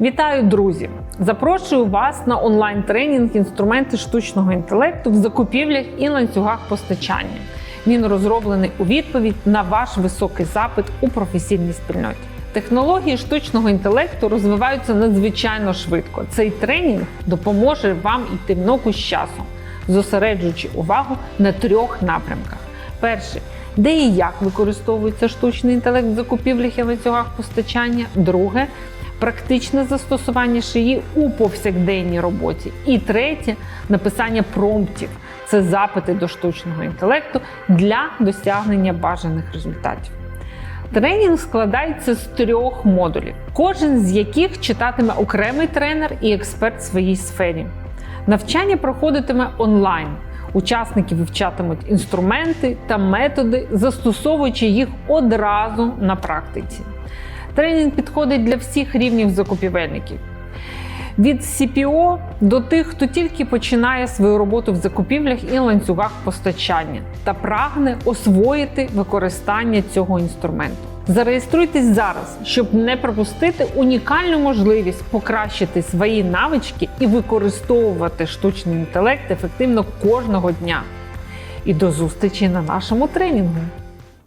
Вітаю, друзі! Запрошую вас на онлайн-тренінг інструменти штучного інтелекту в закупівлях і ланцюгах постачання. Він розроблений у відповідь на ваш високий запит у професійній спільноті. Технології штучного інтелекту розвиваються надзвичайно швидко. Цей тренінг допоможе вам йти в ногу з часом, зосереджуючи увагу на трьох напрямках: перший де і як використовується штучний інтелект в закупівлях і ланцюгах постачання. Друге практичне застосування шиї у повсякденній роботі. І третє написання промптів. Це запити до штучного інтелекту для досягнення бажаних результатів. Тренінг складається з трьох модулів, кожен з яких читатиме окремий тренер і експерт в своїй сфері. Навчання проходитиме онлайн. Учасники вивчатимуть інструменти та методи, застосовуючи їх одразу на практиці. Тренінг підходить для всіх рівнів закупівельників. Від CPO до тих, хто тільки починає свою роботу в закупівлях і ланцюгах постачання та прагне освоїти використання цього інструменту. Зареєструйтесь зараз, щоб не пропустити унікальну можливість покращити свої навички і використовувати штучний інтелект ефективно кожного дня. І до зустрічі на нашому тренінгу!